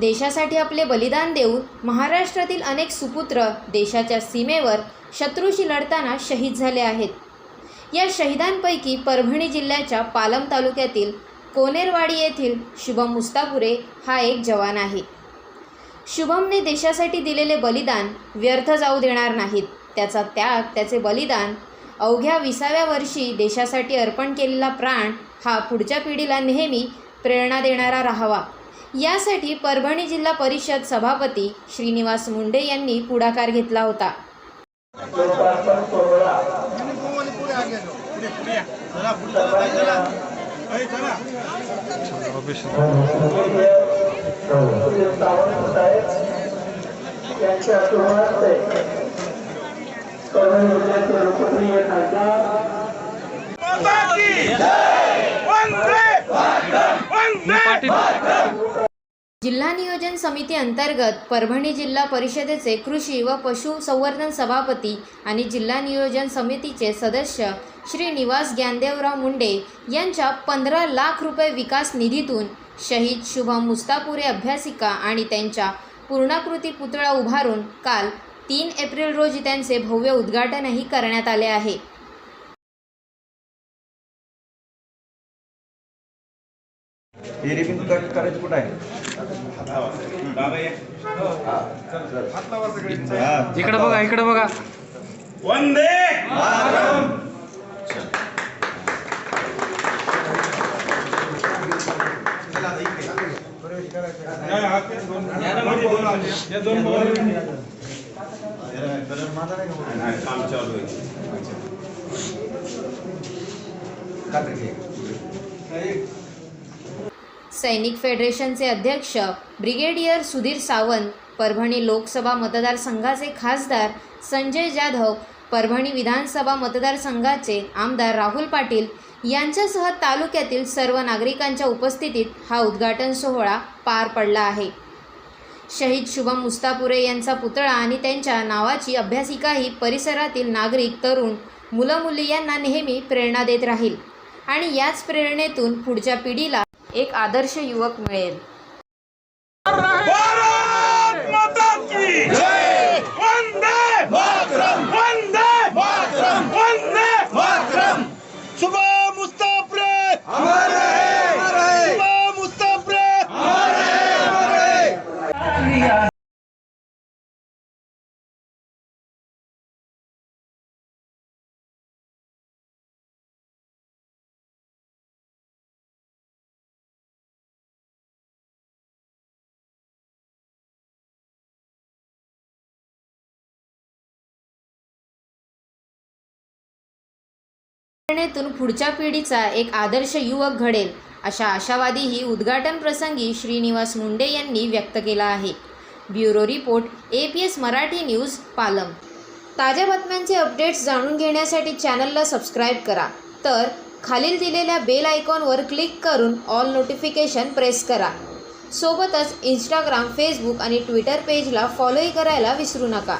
देशासाठी आपले बलिदान देऊन महाराष्ट्रातील अनेक सुपुत्र देशाच्या सीमेवर शत्रूशी लढताना शहीद झाले आहेत. या शहीदांपैकी परभणी जिल्ह्याच्या पालम तालुक्यातील कोनेरवाडी येथील शुभम मुस्तापुरे हा एक जवान आहे. शुभमने देशासाठी दिलेले बलिदान व्यर्थ जाऊ देणार नाहीत. त्याचा त्याग त्याचे बलिदान अवघ्या विसाव्या वर्षी देशासाठी अर्पण केलेला प्राण हा पुढच्या पिढीला नेहमी प्रेरणा देणारा राहावा. यासाठी परभणी जिल्हा परिषद सभापती श्रीनिवास मुंडे यांनी पुढाकार घेतला होता. जिल्हा नियोजन समिती अंतर्गत परभणी जिल्हा परिषदेचे कृषी व पशुसंवर्धन सभापती आणि जिल्हा नियोजन समितीचे सदस्य श्री निवास ज्ञानदेवराव मुंडे यांच्या पंधरा लाख रुपये विकास निधीतून शहीद शुभम मुस्तापुरे अभ्यासिका आणि त्यांच्या पूर्णाकृती पुतळा उभारून काल तीन एप्रिल रोजी त्यांचे भव्य उद्घाटनही करण्यात आले आहे. हे रिबिन कट करायचं कुठं आहे? इकडे बघा इकडे बघा. वंदे काम चालू आहे सैनिक फेडरेशनचे अध्यक्ष ब्रिगेडियर सुधीर सावंत परभणी लोकसभा मतदारसंघाचे खासदार संजय जाधव परभणी विधानसभा मतदारसंघाचे आमदार राहुल पाटील यांच्यासह तालुक्यातील सर्व नागरिकांच्या उपस्थितीत हा उद्घाटन सोहळा पार पडला आहे. शहीद शुभम मुस्तापुरे यांचा पुतळा आणि त्यांच्या नावाची अभ्यासिकाही परिसरातील नागरिक तरुण मुलं मुली यांना नेहमी प्रेरणा देत राहील. आणि याच प्रेरणेतून पुढच्या पिढीला एक आदर्श युवक मिळेल. प्रेरणेतून पुढच्या पिढीचा एक आदर्श युवक घडेल अशा आशावादीही उद्घाटन प्रसंगी श्रीनिवास मुंडे यांनी व्यक्त केला आहे. Bureau report A P S Marathi news Palam. ताज्या बातम्यांचे अपडेट्स जाणून घेण्यासाठी चॅनलला सबस्क्राईब करा. तर खालील दिलेल्या बेल आयकॉनवर क्लिक करून ऑल नोटिफिकेशन प्रेस करा. सोबतच इंस्टाग्राम फेसबुक आणि ट्विटर पेजला फॉलोही करायला विसरू नका.